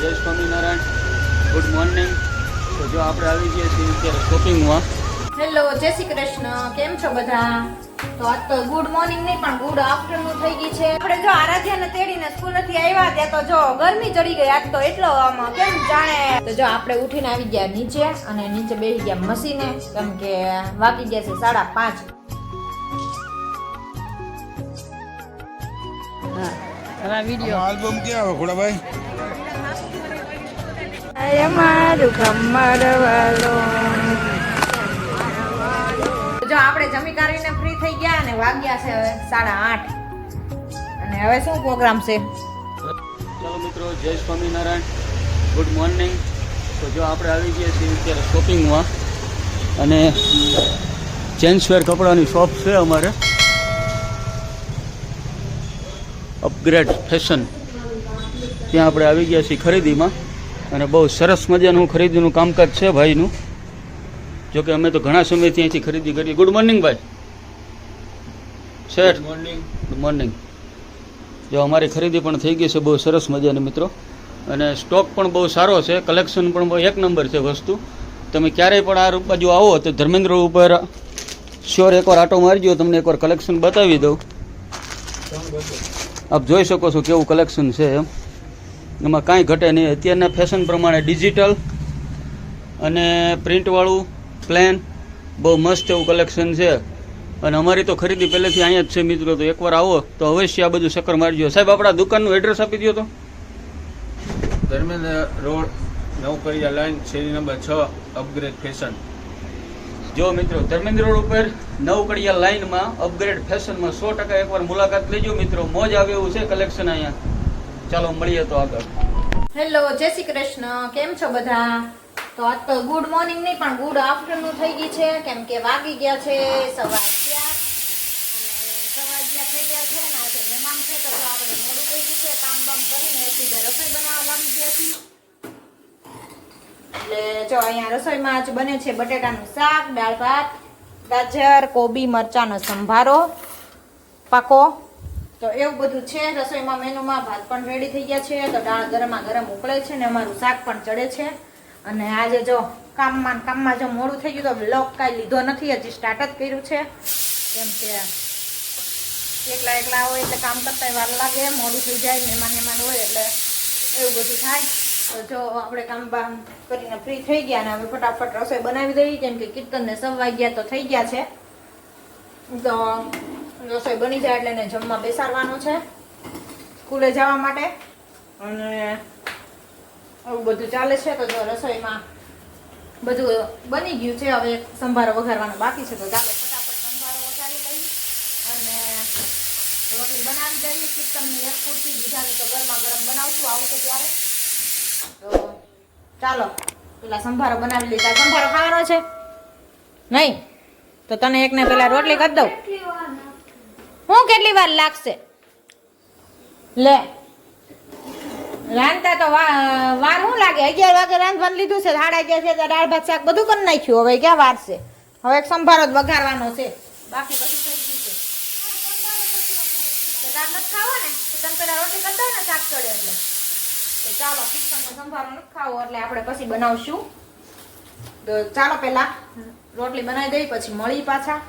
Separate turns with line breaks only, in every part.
જય Swaminarayan. Good morning તો જો આપણે આવી ગયા છીએ અત્યારે શોપિંગમાં
હેલો જય શ્રી કૃષ્ણ. કેમ છો બધા? તો આજ તો ગુડ મોર્નિંગ નહીં પણ ગુડ આફ્ટરનૂન થઈ ગઈ છે. આપણે જો આરાધ્યાને તેડીને સ્કૂલેથી આવ્યા ત્યાં તો જો ગરમી ચડી ગઈ આજ તો એટલો આમાં કેમ જાણે? તો જો આપણે ઉઠીને આવી ગયા નીચે અને નીચે બેસી ગયા મસીને કેમ કે વાગી ગયા છે સાડા પાંચ.
આલ્બમ ક્યાં આવે ખોડાભાઈ
જો આપણે જમી કરીને ફ્રી થઈ ગયા અને વાગ્યા છે હવે સાડા આઠ. અને હવે શું પ્રોગ્રામ છે?
ચાલો મિત્રો જય સ્વામિનારાયણ. ગુડ મોર્નિંગ તો જો આપણે આવી ગયા છીએ અત્યારે શોપિંગમાં અને જેન્ટ્સવેર કપડાની શોપ છે અમારે. અપગ્રેડ ફેશન ત્યાં આપણે આવી ગયા છીએ ખરીદીમાં. અને બહુ સરસ મજાનું ખરીદીનું કામકાજ છે ભાઈનું. જોકે અમે તો ઘણા સમયથી અહીંથી ખરીદી કરીએ. ગુડ મોર્નિંગ ભાઈ. શેઠ મોર્નિંગ ગુડ મોર્નિંગ જો અમારી ખરીદી પણ થઈ ગઈ છે બહુ સરસ મજાની મિત્રો. અને સ્ટોક પણ બહુ સારો છે. કલેક્શન પણ બહુ એક નંબર છે વસ્તુ. તમે ક્યારેય પણ આ રૂપ બાજુ આવો તો ધર્મેન્દ્ર ઉપર શ્યોર એકવાર આટો મારજો. તમને એકવાર કલેક્શન બતાવી દઉં. આપ જોઈ શકો છો કેવું કલેક્શન છે એમ. એમાં કાંઈ ઘટે નહીં. અત્યારના ફેશન પ્રમાણે ડિજિટલ અને પ્રિન્ટવાળું પ્લેન બહુ મસ્ત એવું કલેક્શન છે. અને અમારી તો ખરીદી પહેલેથી અહીંયા જ છે મિત્રો. તો એકવાર આવો તો અવશ્ય આ બધું ચક્કર મારજો. સાહેબ આપણા દુકાનનું એડ્રેસ આપી દો તો.
ધર્મેન્દ્ર રોડ નવકરિયા લાઈન શેરી નંબર છ અપગ્રેડ ફેશન
જો મિત્રો ધર્મેન્દ્ર રોડ ઉપર નવકડિયા લાઈનમાં અપગ્રેડ ફેશનમાં સો ટકા એકવાર મુલાકાત લેજો મિત્રો. મોજ આવે એવું છે કલેક્શન અહીંયા. ચાલો મળીએ તો આગળ.
હેલો જય શ્રી કૃષ્ણ. કેમ છો બધા? તો આજ તો ગુડ મોર્નિંગ નહીં, પણ ગુડ આફ્ટરનૂન થઈ ગઈ છે. કેમ કે વાગી ગયા છે સવાર ગયા સવાર ગયા થઈ ગયા છે ને, આજે મહેમાન છે મોડું થઈ ગયું છે, કામ બામ કરીને રસોઈ બનાવવા લાગી એટલે જો અહીંયા રસોઈમાં આજ બને છે બટેટાનું શાક, દાળ ભાત, ગાજર, કોબી, મરચાંનો સંભારો. પાકો. તો એવું બધું છે, રસોઈમાં મેનુમાં ભાત પણ રેડી થઈ ગયા છે, તો દાળ ગરમા ગરમ ઉકળે છે ને અમારું શાક પણ ચડે છે. અને આજે જો કામમાં કામમાં જો મોડું થઈ ગયું તો બ્લોક કાંઈ લીધો નથી, હજી સ્ટાર્ટ જ કર્યું છે. કેમ કે એકલા એકલા હોય એટલે કામ કરતા વાર લાગે, મોડું થઈ જાય, મહેમાન મહેમાન હોય એટલે એવું બધું થાય. તો જો આપણે કામ બામ કરીને ફ્રી થઈ ગયા ને હવે ફટાફટ રસોઈ બનાવી દઈએ, કેમ કે કીર્તનને સવા વાગ્યા તો થઈ ગયા છે. તો રસોઈ બની જાય એટલે એને જમવા બેસાડવાનું છે. સ્કૂલે જવા માટે. અને આવું બધું ચાલે છે તો જો રસોઈમાં બધું બની ગયું છે. હવે સંભારો વઘારવાનો બાકી છે તો ચાલો ફટાફટ સંભારો વઘારી લઈ અને રોટલી બનાવી દઈએ. ચિકનની એક પૂરતી બીજાની તો ગરમા ગરમ બનાવશું આવશે ત્યારે. તો ચાલો, પેલા સંભારો બનાવી તારે સંભારો ખાવાનો છે? નહીં? તો તને એકને પેલા રોટલી કરી દઉં. હું કેટલી વાર લાગશે? લે. રાંધતા તો વાર શું લાગે? અગિયાર વાગે રાંધવાનું લીધું છે, સાડા અગિયાર છે દાળ, ભાત, શાક બધું કરી નાખ્યું. હવે ક્યાં વાર છે? હવે એક સંભારો જ વઘારવાનો છે. બાકી બધું થઈ ગયું છે. દાળ નથી ખાવો ને? તો પેલા રોટલી કરી ને શાક ચડે એટલે. ચાલો કિચનનો સંભારો નથી ખાવો એટલે આપણે પછી બનાવશું. તો ચાલો પેલા રોટલી બનાવી દઈ પછી મળી પાછા.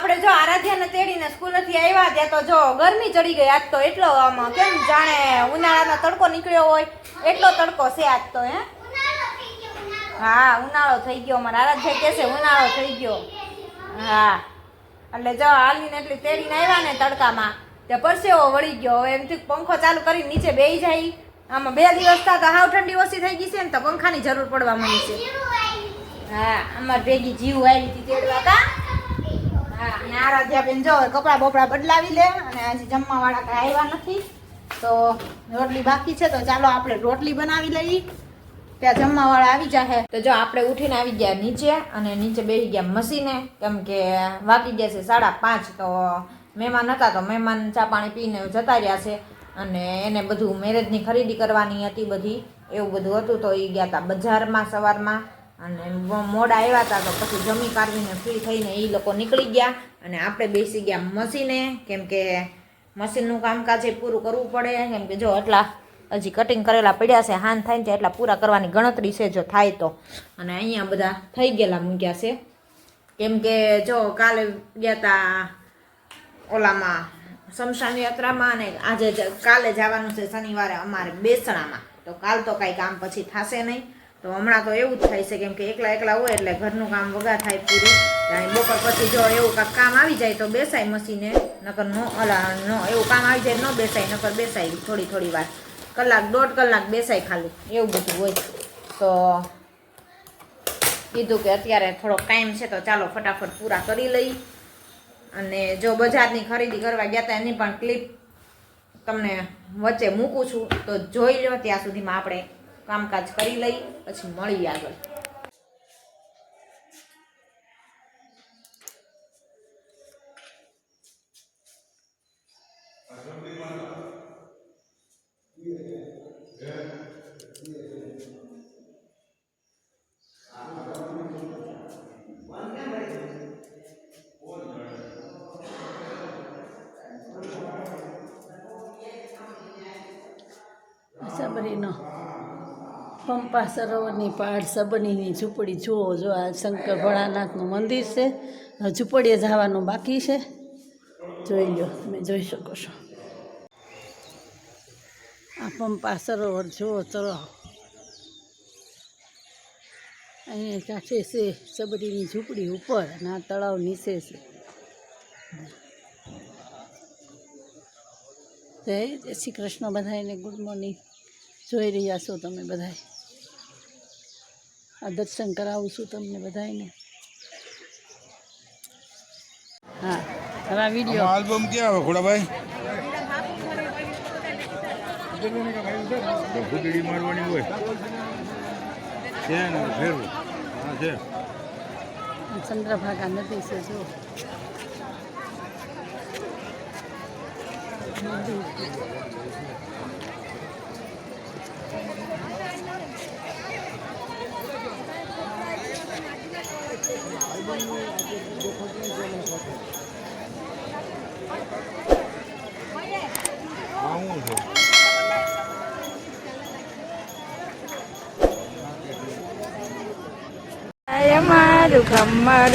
આપણે જો આરાધ્યાને તેડીને સ્કૂલેથી આવ્યા ત્યાં તો જો ગરમી ચડી ગઈ આજ તો એટલો આમાં કેમ જાણે ઉનાળાનો તડકો નીકળ્યો હોય, એટલો તડકો છે આજ તો, હે? હા, ઉનાળો થઈ ગયો, મારા આરાધ્યા કહેશે ઉનાળો થઈ ગયો. હા, એટલે જો હાલીને એટલી તેડીને આવ્યા ને તડકામાં તે પરસેવો વળી ગયો. હવે એમથી પંખો ચાલુ કરીને નીચે બેહી જાય. આમાં બે દિવસ થતા તો હાવ ઠંડી ઓછી થઈ ગઈ છે ને તો પંખાની જરૂર પડવા માંડી છે. હા, અમાર ભેગી જીવ આવી હતી તેડવા હા અને આરાધ્યા બેન જો કપડા બપડા બદલાવી લે, અને હજી જમવા વાળા કઈ આવ્યા નથી. તો રોટલી બાકી છે, તો ચાલો આપણે રોટલી બનાવી લઈએ. ત્યાં જમવા વાળા આવી જાય તો જો આપણે ઉઠીને આવી ગયા નીચે, અને નીચે બેસી ગયા મસીને કેમ કે વાગી ગયા છે સાડા પાંચ, તો મહેમાન હતા, તો મહેમાન ચા પાણી પીને જતા રહ્યા છે. અને એને બધું મેરેજની ખરીદી કરવાની હતી બધી, એવું બધું હતું, તો એ ગયા હતા બજારમાં, સવારમાં. અને મોડા આવ્યા હતા તો પછી જમી કાઢવીને ફ્રી થઈને એ લોકો નીકળી ગયા. અને આપણે બેસી ગયા મશીને, કેમ કે મશીનનું કામકાજ એ પૂરું કરવું પડે. કેમ કે જો એટલા હજી કટિંગ કરેલા પડ્યા છે, હાન થાય ને એટલા પૂરા કરવાની ગણતરી છે જો થાય તો. અને અહીંયા બધા થઈ ગયેલા મૂક્યા છે. કેમ કે જો કાલે ગયા તા ઓલામાં શમશાન યાત્રામાં અને આજે કાલે જવાનું છે શનિવારે અમારે બેસણામાં. તો કાલ તો કાંઈ કામ પછી થશે નહીં. તો હમણાં તો એવું જ થાય છે કેમ કે એકલા એકલા હોય એટલે ઘરનું કામ વગા થાય પૂરું. બપોર પછી જો એવું કાંક કામ આવી જાય તો બેસાય મશીને, નકર નો અલા, નો, એવું કામ આવી જાય ન બેસાય, નકર બેસાય થોડી થોડી વાર. કલાક, દોઢ કલાક બેસાય ખાલી, એવું બધું હોય. તો કીધું કે અત્યારે થોડોક ટાઈમ છે તો ચાલો ફટાફટ પૂરા કરી લઈ. અને જો બજારની ખરીદી કરવા ગયા હતા એની પણ ક્લિપ તમને વચ્ચે મૂકું છું. તો જોઈ લો ત્યાં સુધીમાં આપણે કામકાજ કરી લઈ પછી મળીએ આગળ.
પંપા સરોવરની પહાડ સબનીની ઝૂંપડી જુઓ, જો આ શંકર ભોળાનાથનું મંદિર છે. ઝૂંપડીએ જવાનું બાકી છે. જોઈ લો, તમે જોઈ શકો છો. આ પંપા સરોવર જુઓ, ચલો. અહીંયા કાંઠે છે સબરીની ઝૂંપડી ઉપર અને આ તળાવ નીચે છે. જય શ્રી કૃષ્ણ બધાને ગુડ મોર્નિંગ. જોઈ રહ્યા છો તમે બધાય? આ દર્શન કરાવું છું તમને બધાને હા હવે આ વીડિયો.
આલ્બમ ક્યાં આવે ખોડાભાઈ? ફૂટડી મારવાની હોય. છે ને ફેરવું. હા છે.
ચંદ્રભાગા નદી છે જો
આ
અમારું ખમર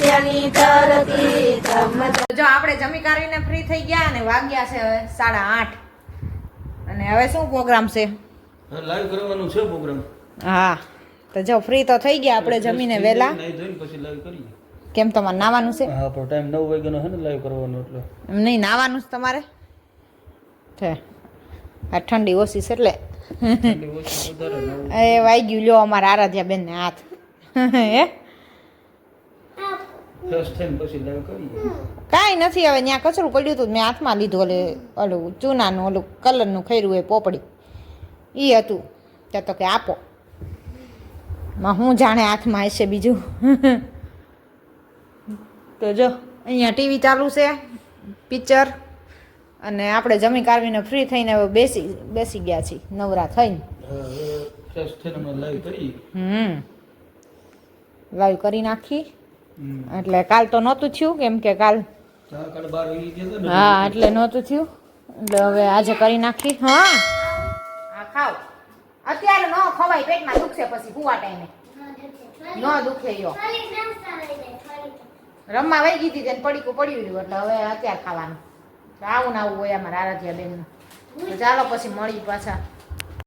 વાલો
જો આપણે જમી કરીને ફ્રી થઈ ગયા અને વાગ્યા છે હવે સાડા આઠ. અને હવે શું પ્રોગ્રામ છે?
લાઈવ કરવાનું છે પ્રોગ્રામ
હા તો જો ફ્રી તો થઈ ગયા આપણે જમીને વહેલા
પછી લાઈવ કરીએ.
કેમ તમારે નાવાનું છે?
હા પણ ટાઈમ નવ વાગ્યાનો છે ને લાઈવ કરવાનો એટલે.
એમ નહીં નાવાનું છે તમારે? છે. આ ઠંડી ઓછી છે એટલે. એ વાઈ ગયું લ્યો અમારા આરાધ્યા બેન ને હાથ. હે?
ફ્રેશ થઈને પછી લાઈવ કરીએ.
કાંઈ નથી હવે ત્યાં કચરું પડ્યું હતું મેં હાથમાં લીધું ઓલે ઓલું ચૂનાનું ઓલું કલરનું ખૈરું એ પોપડી. એ હતું. ત્યાં તો કે આપો. માં હું જાણે હાથમાં હશે બીજું? તો જો અહીંયા ટીવી ચાલુ છે પિક્ચર અને આપણે જમી કાઢવીને ફ્રી થઈને હવે બેસી બેસી ગયા છીએ નવરા થઈને. હમ. લાઈવ કરી નાખી. એટલે કાલ તો નહોતું થયું કેમ કે કાલ હા એટલે નહોતું થયું. એટલે હવે આજે કરી નાખી. હા. હા ખાવ. અત્યારે ન ખવાય પેટમાં દુખશે પછી હુવા ટાઈમે. ન દુખે યો. રમવા વહી ગઈ હતી તેને પડીકું પડ્યું રહ્યું એટલે હવે અત્યારે ખાવાનું. આવું ને આવું હોય અમારા આરાધ્યા બેન ચાલો પછી મળી પાછા.